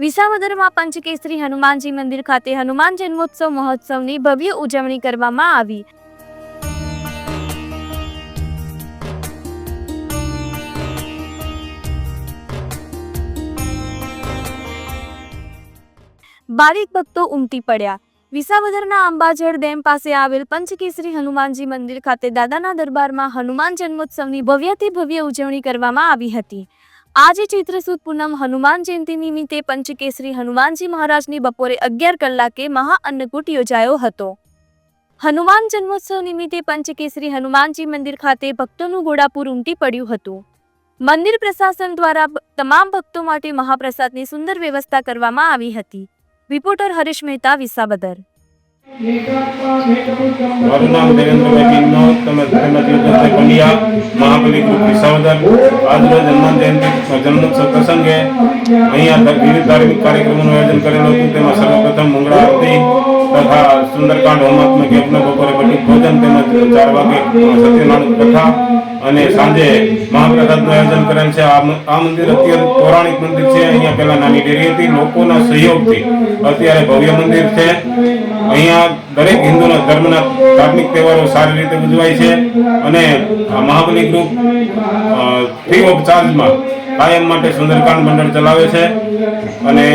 વિસાવદરમાં પંચકેસરી હનુમાનજી મંદિર ખાતે હનુમાન જન્મોત્સવ મહોત્સવની ભવ્ય ઉજવણી કરવામાં આવી. બારીક ભક્તો ઉમટી પડ્યા. વિસાવદરના અંબાજળ ડેમ પાસે આવેલ પંચકેસરી હનુમાનજી મંદિર ખાતે દાદાના દરબારમાં હનુમાન જન્મોત્સવની ભવ્યથી ભવ્ય ઉજવણી કરવામાં આવી હતી. આજે ચૈત્રસુદ પૂનમ હનુમાન જયંતિ નિમિત્તે પંચકેસરી હનુમાનજી મહારાજની બપોરે અગિયાર કલાકે મહા અન્નકૂટ યોજાયો હતો. હનુમાન જન્મોત્સવ નિમિત્તે પંચકેસરી હનુમાનજી મંદિર ખાતે ભક્તોનું ઘોડાપુર ઉમટી પડ્યું હતું. મંદિર પ્રશાસન દ્વારા તમામ ભક્તો માટે મહાપ્રસાદની સુંદર વ્યવસ્થા કરવામાં આવી હતી. રિપોર્ટર હરીશ મહેતા વિસાવદર. મારું કથા અને સાંજે મહાપ્રસાદનું આયોજન કરેલ છે. પૌરાણિક મંદિર છે. અહીંયા પહેલા નાની ડેરી હતી. લોકોના સહયોગથી અત્યારે ભવ્ય મંદિર છે. અહીંયા દરેક હિન્દુના ધર્મના ધાર્મિક તહેવારો સારી રીતે ઉજવાય છે અને આ મહાબલી ગ્રુપ ફ્રી ઓફ ચાર્જમાં કાયમ માટે સુંદરકાંડ મંડળ ચલાવે છે અને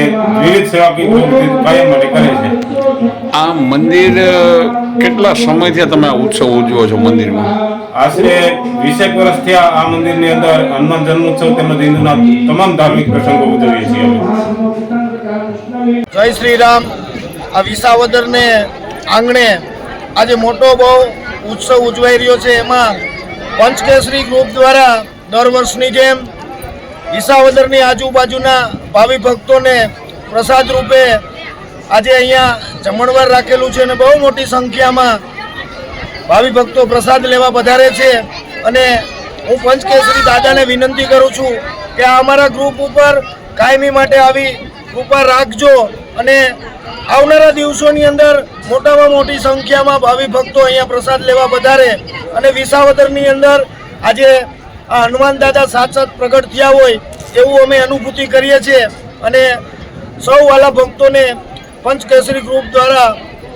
વિવિધ સેવા પ્રવૃત્તિ કાયમ માટે કરે છે. આ મંદિર કેટલા સમયથી તમે આ ઉત્સવ ઉજવો છો મંદિરમાં? આશરે વીસેક વર્ષથી આ આ મંદિરની અંદર હનુમાન જન્મોત્સવ તેમજ હિન્દુના તમામ ધાર્મિક પ્રસંગો ઉજવીએ છીએ જય શ્રી રામ. આ વિસાવદરને આંગણે આજે મોટો બહુ ઉત્સવ ઉજવાઈ રહ્યો છે. એમાં પંચકેસરી ગ્રુપ દ્વારા દર વર્ષની જેમ વિસાવદરની આજુબાજુના ભાવિ ભક્તોને પ્રસાદ રૂપે આજે અહીંયા જમણવાર રાખેલું છે અને બહુ મોટી સંખ્યામાં ભાવિ ભક્તો પ્રસાદ લેવા વધારે છે. અને હું પંચકેસરી દાદાને વિનંતી કરું છું કે અમારા ગ્રુપ ઉપર કાયમી માટે આવી કૃપા રાખજો અને આવનારા દિવસોની અંદર મોટામાં મોટી સંખ્યામાં ભાવિ ભક્તો અહીંયા પ્રસાદ લેવા વધારે અને વિસાવદરની અંદર આજે આ હનુમાન દાદા સાત સાત પ્રગટ થયા હોય એવું અમે અનુભૂતિ કરીએ છીએ અને સૌ વાલા ભક્તોને પંચકેસરી ગ્રુપ દ્વારા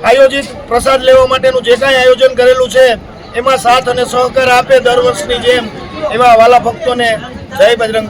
આયોજિત પ્રસાદ લેવા માટેનું જે કાંઈ આયોજન કરેલું છે, એમાં સાથ અને સહકાર આપે દર વર્ષની જેમ એવા વાલા ભક્તોને જય બજરંગ